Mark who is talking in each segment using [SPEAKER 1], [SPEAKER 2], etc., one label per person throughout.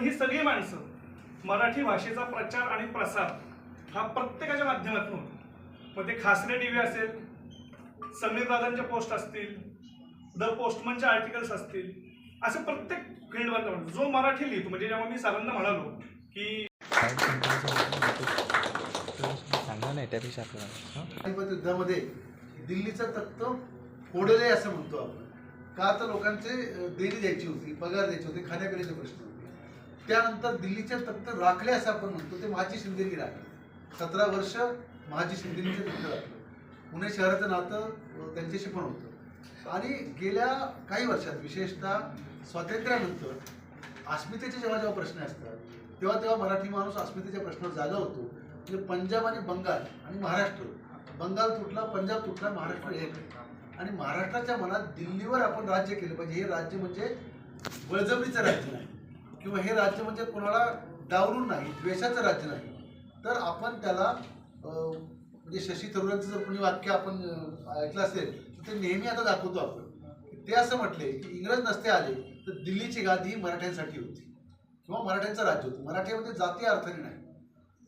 [SPEAKER 1] ही सगळी माणसं मराठी भाषेचा प्रचार आणि प्रसार हा प्रत्येकाच्या माध्यमातून होतो. मग ते खासरे टी व्ही असेल समीर दादांचे पोस्ट असतील द पोस्टमनचे आर्टिकल्स असतील असं प्रत्येक फील्डवर जो मराठी लिहितो म्हणजे जेव्हा मी सरांना म्हणालो की
[SPEAKER 2] युद्धामध्ये दिल्लीचं तख्त फोडले असं म्हणतो आपण. का तर लोकांचे देणी द्यायची होती पगार द्यायची होती खाण्यापिण्याचे प्रश्न. होते त्यानंतर दिल्लीचे तख्त राखले असं आपण म्हणतो ते महाजी शिंदेनी राखले. सतरा वर्ष महाजी शिंदेनीचे तख्त राखलं. पुणे शहराचं नातं त्यांच्याशी पण होतं. आणि गेल्या काही वर्षात विशेषतः स्वातंत्र्यानंतर अस्मितेचे जेव्हा जेव्हा प्रश्न असतात तेव्हा तेव्हा मराठी माणूस अस्मितेच्या प्रश्नावर जागा होतो. म्हणजे पंजाब आणि बंगाल आणि महाराष्ट्र बंगाल तुटला पंजाब तुटला महाराष्ट्र एक. आणि महाराष्ट्राच्या मनात दिल्लीवर आपण राज्य केलं पाहिजे. हे राज्य म्हणजे बळजबरीचं राज्य नाही. किंवा हे राज्य म्हणजे कोणाला डावरून नाही द्वेषाचं राज्य नाही. तर आपण त्याला म्हणजे शशी थरूरांचं जर कोणी वाक्य आपण ऐकलं असेल तर ते नेहमी आता दाखवतो आपण. ते असं म्हटले की इंग्रज नसते आले तर दिल्लीची गादी ही मराठ्यांसाठी होती. किंवा मराठ्यांचं राज्य होतं. मराठीमध्ये जाती अर्थाने नाही.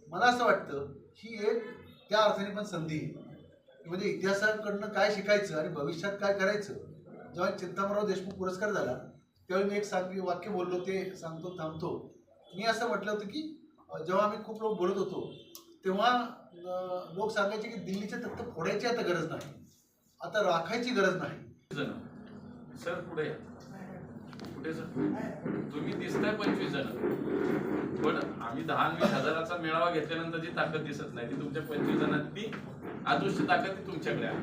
[SPEAKER 2] मला असं वाटतं ही एक त्या अर्थाने पण संधी आहे. म्हणजे इतिहासाकडनं काय शिकायचं आणि भविष्यात काय करायचं जेव्हा चिंतामराव देशमुख पुरस्कार झाला त्यावेळी मी एक सांगली वाक्य बोललो ते सांगतो थांबतो. मी असं म्हटलं होतं की जेव्हा आम्ही खूप लोक बोलत होतो तेव्हा लोक सांगायचे की दिल्लीचे तख्त फोडायची आता गरज नाही. आता राखायची गरज नाही.
[SPEAKER 3] सर पुढे कुठे पुढे सर तुम्ही दिसताय पंचवीस जण. पण आम्ही दहा वीस हजाराचा मेळावा घेतल्यानंतर जी ताकद दिसत नाही ती तुमच्या पंचवीस जणांनी अदृश्य ताकद ती तुमच्याकडे आहे.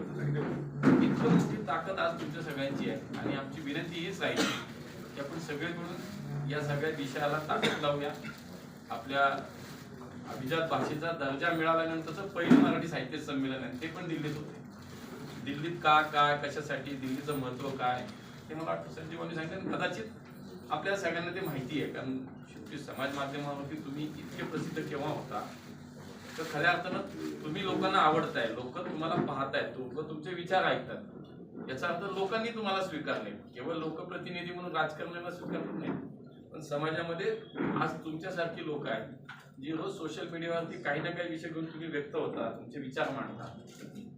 [SPEAKER 3] इतकं मोठी ताकद आज तुमच्या सगळ्यांची आहे. आणि आमची विनंती हीच राहील. की आपण सगळे मिळून या सगळ्या विषयाला ताकद लावूया. आपल्या अभिजात भाषेचा दर्जा मिळाल्यानंतरचं पहिलं मराठी साहित्य संमेलन आहे. ते पण दिल्लीत होते. दिल्लीत का काय कशासाठी दिल्लीचं महत्त्व काय ते मला वाटतं संजीवानी सांगितलं कदाचित आपल्या सगळ्यांना ते माहिती आहे. कारण शेवटी समाज माध्यमावरती तुम्ही इतके प्रसिद्ध केव्हा होता? तर खऱ्या अर्थानं तुम्ही लोकांना आवडताय. लोक तुम्हाला पाहतायत. लोक तुमचे विचार ऐकतात. याचा अर्थ लोकांनी तुम्हाला स्वीकारले. केवळ लोकप्रतिनिधी म्हणून राजकारण्याला स्वीकारलं नाही. पण समाजामध्ये आज तुमच्यासारखी लोक आहेत जी रोज सोशल मीडियावरती काही ना काही विषय घेऊन तुम्ही व्यक्त होता तुमचे विचार मांडता.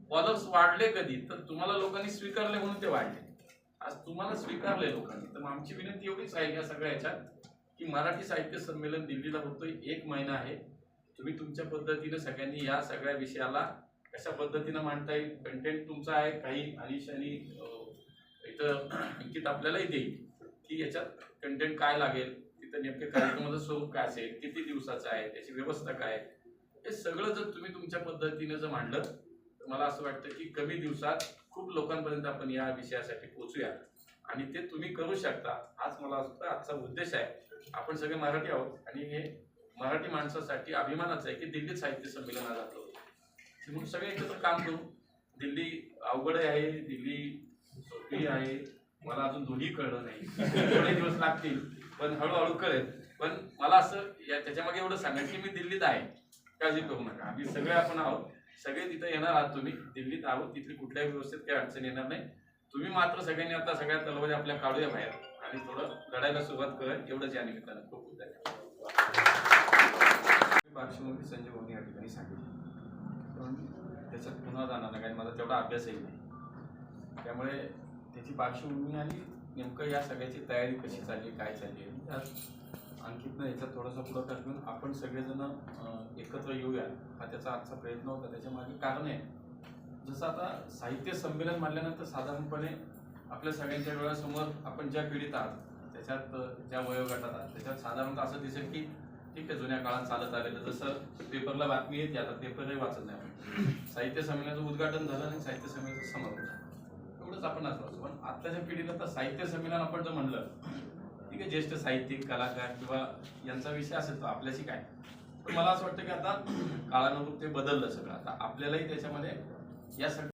[SPEAKER 3] फॉलोअर्स वाढले कधी? तर तुम्हाला लोकांनी स्वीकारले म्हणून ते वाढले. आज तुम्हाला स्वीकारले लोकांनी. तर आमची विनंती एवढीच आहे या सगळ्या याच्यात की मराठी साहित्य संमेलन दिल्लीला होतोय एक महिना आहे. तुम्ही तुमच्या पद्धतीने सगळ्यांनी या सगळ्या विषयाला कशा पद्धतीनं मांडता येईल? कंटेंट तुमचा आहे काही अनिश आणि इथं अंकित आपल्यालाही देईल की याच्यात कंटेंट काय लागेल तिथं नेमके कार्यक्रमाचं स्वरूप काय असेल किती दिवसाचं आहे त्याची व्यवस्था काय आहे? हे सगळं जर तुम्ही तुमच्या पद्धतीने जर मांडलं तर मला असं वाटतं की कमी दिवसात खूप लोकांपर्यंत आपण या विषयासाठी पोचूया आणि ते तुम्ही करू शकता. आज मला असं आजचा उद्देश आहे. आपण सगळे मराठी आहोत आणि हे मराठी माणसासाठी अभिमानाचं आहे की दिल्लीत साहित्य संमेलन आज आपलं मग म्हणून सगळे एकत्र काम करू. दिल्ली अवघड आहे दिल्ली सोपी आहे. मला अजून दोन्ही कळलं नाही. थोडे दिवस लागतील पण हळूहळू कळेल. पण मला असं या त्याच्यामागे एवढं सांगा की मी दिल्लीत आहे. काळजी करू नका. आम्ही सगळे आपण आहोत. सगळे तिथं येणार आहात तुम्ही. दिल्लीत आहोत. तिथली कुठल्याही व्यवस्थेत काही अडचण येणार नाही. तुम्ही मात्र सगळ्यांनी आता सगळ्या तलवारी आपल्या काढूया बाहेर. आणि थोडं लढायला सुरुवात करूया एवढंच या निमित्तानं. खूप खूप धन्यवाद. पार्श्वभूमी संजय भाऊनी या ठिकाणी सांगितलं. त्याच्यात पुन्हा जाणार नाही कारण माझा तेवढा अभ्यासही नाही. त्यामुळे त्याची पार्श्वभूमी आणि नेमकं या सगळ्याची तयारी कशी चालली काय चालली आहे त्यात अंकितनं याचा थोडासा पुढाकार घेऊन आपण सगळेजण एकत्र येऊया हा त्याचा आजचा प्रयत्न होता. त्याच्यामागे कारण आहे जसं आता साहित्य संमेलन मानल्यानंतर साधारणपणे आपल्या सगळ्यांच्या डोळ्यासमोर आपण ज्या पिढीत आहात त्याच्यात ज्या वयोगटात आहात त्याच्यात साधारणतः असं दिसेल की ठीक आहे जुन्या काळात चालत आलेलं जसं पेपरला बातमी येते आता पेपरही वाचत नाही आपण. साहित्य संमेलनाचं उद्घाटन झालं आणि साहित्य संमेलनाचं समारोप झालं. एवढंच आपण असं वाचतो पण आत्ताच्या पिढीला तर साहित्य संमेलन आपण जर म्हणलं ठीक आहे ज्येष्ठ साहित्यिक कलाकार किंवा यांचा विषय असेल तो आपल्याशी काय? पण मला असं वाटतं की आता काळानुरूप ते बदललं सगळं. आता आपल्यालाही त्याच्यामध्ये या सगळ्या